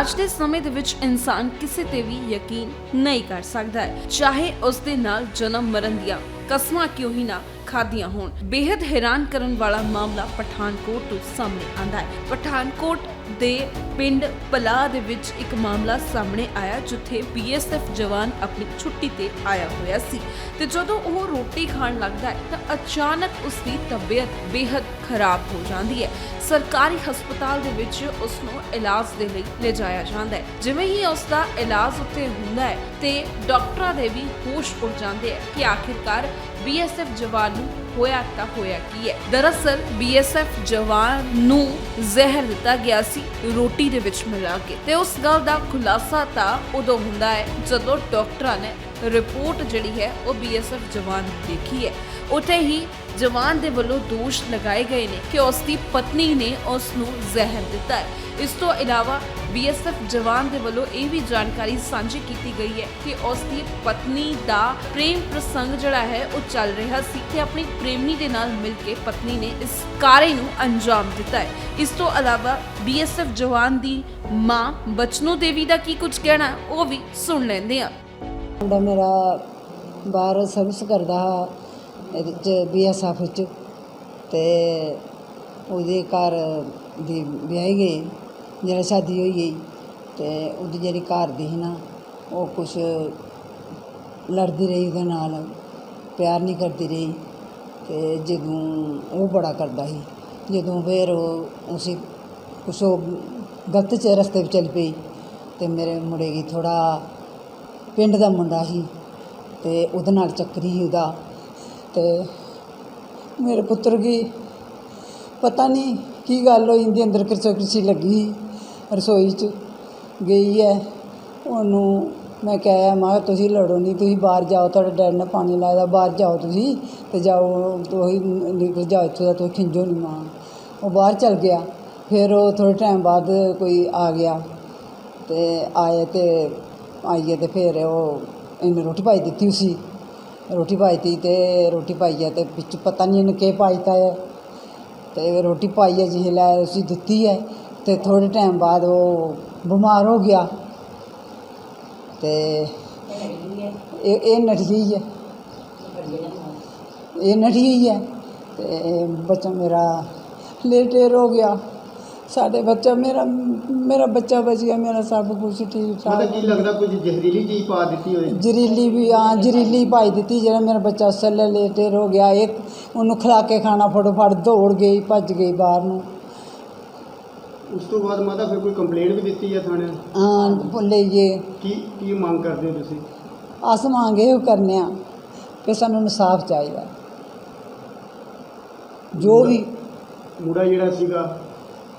ਅੱਜ ਦੇ ਸਮੇਂ ਦੇ ਵਿੱਚ ਇਨਸਾਨ ਕਿਸੇ ਤੇ ਵੀ ਯਕੀਨ ਨਹੀਂ ਕਰ ਸਕਦਾ ਹੈ। ਚਾਹੇ ਉਸ ਦੇ ਨਾਲ ਜਨਮ ਮਰਨ ਦੀਆਂ ਕਸਮਾਂ ਕਿਉਂ ਹੀ ਨਾ ਖਾਦੀਆਂ ਹੋਣ। ਬੇहद ਹੈਰਾਨ ਕਰਨ ਵਾਲਾ ਮਾਮਲਾ ਪਠਾਨਕੋਟ ਤੋਂ ਸਾਹਮਣੇ ਆਂਦਾ ਹੈ। ਪਠਾਨਕੋਟ ਦੇ ਪਿੰਡ ਪਲਾ ਦੇ ਵਿੱਚ ਇੱਕ ਮਾਮਲਾ ਸਾਹਮਣੇ ਆਇਆ, ਜਿੱਥੇ ਬੀਐਸਐਫ ਜਵਾਨ ਆਪਣੀ ਛੁੱਟੀ ਤੇ ਆਇਆ ਹੋਇਆ ਸੀ। ਤੇ ਜਦੋਂ ਉਹ ਰੋਟੀ ਖਾਣ ਲੱਗਦਾ ਹੈ, ਤਾਂ ਅਚਾਨਕ ਉਸ ਦੀ ਤਬੀਅਤ ਬੇहद ਖਰਾਬ ਹੋ ਜਾਂਦੀ ਹੈ। ਸਰਕਾਰੀ ਹਸਪਤਾਲ ਦੇ ਵਿੱਚ ਉਸ ਨੂੰ ਇਲਾਜ ਦੇ ਲਈ ਲਿਜਾਇਆ ਜਾਂਦਾ ਹੈ। ਜਿਵੇਂ ਹੀ ਉਸ ਦਾ ਇਲਾਜ ਉੱਤੇ ਹੁੰਦਾ ਹੈ, ਤੇ ਡਾਕਟਰਾਂ ਦੇ ਵੀ ਹੋਸ਼ ਉੱਡ ਜਾਂਦੇ ਹੈ ਕਿ ਆਖਿਰਕਾਰ ਬੀਐਸਐਫ ਜਵਾਨ ਨੂੰ ਹੋਇਆ ਤਾਂ ਹੋਇਆ ਕੀ ਹੈ? ਦਰਅਸਲ ਬੀਐਸਐਫ ਜਵਾਨ ਨੂੰ ਜ਼ਹਿਰ ਦਿੱਤਾ ਗਿਆ ਸੀ, ਰੋਟੀ ਦੇ ਵਿੱਚ ਮਿਲਾ ਕੇ। ਤੇ ਉਸ ਗੱਲ ਦਾ ਖੁਲਾਸਾ ਤਾਂ ਉਦੋਂ ਹੁੰਦਾ ਹੈ ਜਦੋਂ ਡਾਕਟਰਾਂ ਨੇ ਰਿਪੋਰਟ ਜਿਹੜੀ ਹੈ ਉਹ ਬੀਐਸਐਫ ਜਵਾਨ ਦੀ ਦੇਖੀ ਹੈ। ਉੱਥੇ ਹੀ ਜਵਾਨ ਦੇ ਵੱਲੋਂ ਦੋਸ਼ ਲਗਾਏ ਗਏ ਨੇ ਕਿ ਉਸ ਦੀ ਪਤਨੀ ਨੇ ਉਸ ਨੂੰ ਜ਼ਹਿਰ ਦਿੱਤਾ ਹੈ। ਇਸ ਤੋਂ ਇਲਾਵਾ ਬੀਐਸਐਫ ਜਵਾਨ ਦੇ ਵੱਲੋਂ ਇਹ ਵੀ ਜਾਣਕਾਰੀ ਸਾਂਝੀ ਕੀਤੀ ਗਈ ਹੈ ਕਿ ਉਸ ਦੀ ਪਤਨੀ ਦਾ ਪ੍ਰੇਮ ਪ੍ਰਸੰਗ ਜਿਹੜਾ ਹੈ ਉਹ ਚੱਲ ਰਿਹਾ ਸੀ ਤੇ ਆਪਣੀ ਪ੍ਰੇਮੀ ਦੇ ਨਾਲ ਮਿਲ ਕੇ ਪਤਨੀ ਨੇ ਇਸ ਕਾਰੇ ਨੂੰ ਅੰਜਾਮ ਦਿੱਤਾ ਹੈ। ਇਸ ਤੋਂ ਇਲਾਵਾ ਬੀਐਸਐਫ ਜਵਾਨ ਦੀ ਮਾਂ ਬਚਨੋ ਦੇਵੀ ਦਾ ਕੀ ਕੁਝ ਕਹਿਣਾ ਉਹ ਵੀ ਸੁਣ ਲੈਂਦੇ ਹਾਂ। ਮੁੰਡਾ ਮੇਰਾ ਬਾਹਰ ਸਰਵਿਸ ਕਰਦਾ ਹਾ, ਇਹਦੇ ਚ ਬੀਐਸਐਫ ਵਿੱਚ ਤੇ ਉਹਦੇ ਘਰ ਦੀ ਵਿਆਹੀ ਗਈ, ਜਿਹੜਾ ਸ਼ਾਦੀ ਹੋਈ ਗਈ ਤੇ ਉਹਦੀ ਜਿਹੜੀ ਘਰ ਦੀ ਸੀ ਨਾ, ਉਹ ਕੁਛ ਲੜਦੀ ਰਹੀ ਉਹਦੇ ਨਾਲ, ਪਿਆਰ ਨਹੀਂ ਕਰਦੀ ਰਹੀ ਤੇ ਜਦੋਂ ਉਹ ਬੜਾ ਕਰਦਾ ਸੀ, ਜਦੋਂ ਫਿਰ ਉਹ ਉਸੇ ਕੁਛ ਉਹ ਗਲਤ ਚ ਰਸਤੇ 'ਤੇ ਚੱਲ ਪਈ ਤੇ ਮੇਰੇ ਮੁੰਡੇ ਦੀ ਥੋੜਾ ਪਿੰਡ ਦਾ ਮੁੰਡਾ ਸੀ ਅਤੇ ਉਹਦੇ ਨਾਲ ਚੱਕਰੀ ਸੀ ਉਹਦਾ ਅਤੇ ਮੇਰੇ ਪੁੱਤਰ ਕੀ ਪਤਾ ਨਹੀਂ ਕੀ ਗੱਲ ਹੋਈ ਇੰਦੀ ਅੰਦਰ ਕਿਰਸੋ ਕਿਰਚੀ ਲੱਗੀ ਰਸੋਈ 'ਚ ਗਈ ਹੈ। ਉਹਨੂੰ ਮੈਂ ਕਿਹਾ, ਮੈਂ ਤੁਸੀਂ ਲੜੋ ਨਹੀਂ ਤੁਸੀਂ ਬਾਹਰ ਜਾਓ, ਤੁਹਾਡੇ ਡੈਡ ਨੇ ਪਾਣੀ ਲਾਇਆ, ਬਾਹਰ ਜਾਓ ਤੁਸੀਂ ਤੇ ਜਾਓ, ਤੁਸੀਂ ਨਿਕਲ ਜਾਓ ਇੱਥੋਂ ਦਾ, ਤੁਸੀਂ ਖਿੰਜੋ ਨਹੀਂ ਮਾਂ। ਉਹ ਬਾਹਰ ਚਲ ਗਿਆ। ਫਿਰ ਉਹ ਥੋੜੇ ਟਾਈਮ ਬਾਅਦ ਕੋਈ ਆ ਗਿਆ ਤੇ ਆਏ ਤੇ ਆਈਏ ਤੇ ਫਿਰ ਉਹ ਇਹਨੇ ਰੋਟੀ ਪਾਈ ਦਿੱਤੀ ਸੀ ਰੋਟੀ ਪਾਈ ਤੀ ਤੇ ਰੋਟੀ ਪਾਈ ਹੈ ਤੇ ਵਿੱਚ ਪਤਾ ਨਹੀਂ ਇਹਨੇ ਕੀ ਪਾਈਤਾ ਹੈ ਤੇ ਰੋਟੀ ਪਾਈ ਹੈ ਜਿਹੇ ਲੈ ਅਸੀਂ ਦਿੱਤੀ ਹੈ ਤੇ ਥੋੜੇ ਟਾਈਮ ਬਾਅਦ ਉਹ ਬਿਮਾਰ ਹੋ ਗਿਆ। ਤੇ ਇਹ ਇਹ ਨਠ ਗਈ ਹੈ ਇਹ ਨਠ ਗਈ ਹੈ ਤੇ ਬੱਚਾ ਮੇਰਾ ਲੇਟੇਰ ਹੋ ਗਿਆ। ਸਾਡੇ ਬੱਚਾ ਮੇਰਾ ਮੇਰਾ ਬੱਚਾ ਬਚ ਗਿਆ ਮੇਰਾ ਸਭ ਕੁਝ ਠੀਕ ਠਾਕ। ਕੀ ਲੱਗਦਾ ਕੁਝ ਜ਼ਹਿਰੀਲੀ ਚੀਜ਼ ਪਾ ਦਿੱਤੀ ਹੋਈ ਜ਼ਰੀਲੀ ਵੀ ਹਾਂ ਜ਼ਰੀਲੀ ਪਾਈ ਦਿੱਤੀ ਜਿਹੜਾ ਮੇਰਾ ਬੱਚਾ ਸੱਲੇ ਲੇਟੇਰ ਹੋ ਗਿਆ ਇੱਕ ਉਹਨੂੰ ਖਿਲਾ ਕੇ ਖਾਣਾ ਫਟੋਫਟ ਦੌੜ ਗਈ ਭੱਜ ਗਈ ਬਾਹਰ ਨੂੰ। ਉਸ ਤੋਂ ਬਾਅਦ ਮਾਤਾ ਫਿਰ ਕੋਈ ਕੰਪਲੇਂਟ ਵੀ ਦਿੱਤੀ ਹੈ ਥਾਣੇ? ਹਾਂ ਲਈਏ ਕੀ ਕੀ ਮੰਗ ਕਰਦੇ ਹੋ ਤੁਸੀਂ? ਅਸ ਮੰਗੇ ਉਹ ਕਰਨੇ ਆ ਕਿ ਸਾਨੂੰ ਇਨਸਾਫ ਚਾਹੀਦਾ। ਜੋ ਵੀ ਮੁੰਡਾ ਜਿਹੜਾ ਸੀਗਾ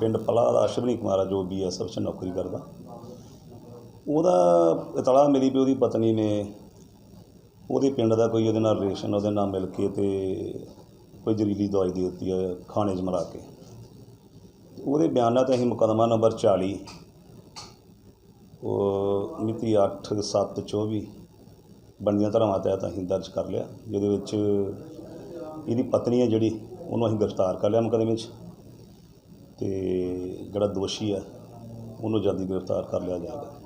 ਪਿੰਡ ਪਲਾ ਦਾ ਅਸ਼ਵਨੀ ਕੁਮਾਰ ਆ, ਜੋ ਬੀਐਸਐਫ 'ਚ ਨੌਕਰੀ ਕਰਦਾ। ਉਹਦਾ ਇਤਲਾ ਮਿਲੀ ਵੀ ਉਹਦੀ ਪਤਨੀ ਨੇ ਉਹਦੇ ਪਿੰਡ ਦਾ ਕੋਈ ਉਹਦੇ ਨਾਲ ਰਿਲੇਸ਼ਨ ਉਹਦੇ ਨਾਲ ਮਿਲ ਕੇ ਤੇ ਕੋਈ ਜ਼ਹਿਰੀਲੀ ਦਵਾਈ ਦੇ ਦਿੱਤੀ ਹੈ ਖਾਣੇ 'ਚ ਮਰਾ ਕੇ। ਉਹਦੇ ਬਿਆਨਾਂ ਤੇ ਅਸੀਂ ਮੁਕੱਦਮਾ ਨੰਬਰ 40 ਉਹ ਮਿਤੀ 8 7 24 ਬਣਦੀਆਂ ਧਾਰਾਵਾਂ ਤਹਿਤ ਅਸੀਂ ਦਰਜ ਕਰ ਲਿਆ, ਜਿਹਦੇ ਵਿੱਚ ਇਹਦੀ ਪਤਨੀ ਹੈ ਜਿਹੜੀ, ਉਹਨੂੰ ਅਸੀਂ ਗ੍ਰਿਫਤਾਰ ਕਰ ਲਿਆ ਮੁਕੱਦਮੇ 'ਚ। ਤੇ ਜਿਹੜਾ ਦੋਸ਼ੀ ਹੈ ਉਹਨੂੰ ਜਲਦੀ ਗ੍ਰਿਫਤਾਰ ਕਰ ਲਿਆ ਜਾਏਗਾ।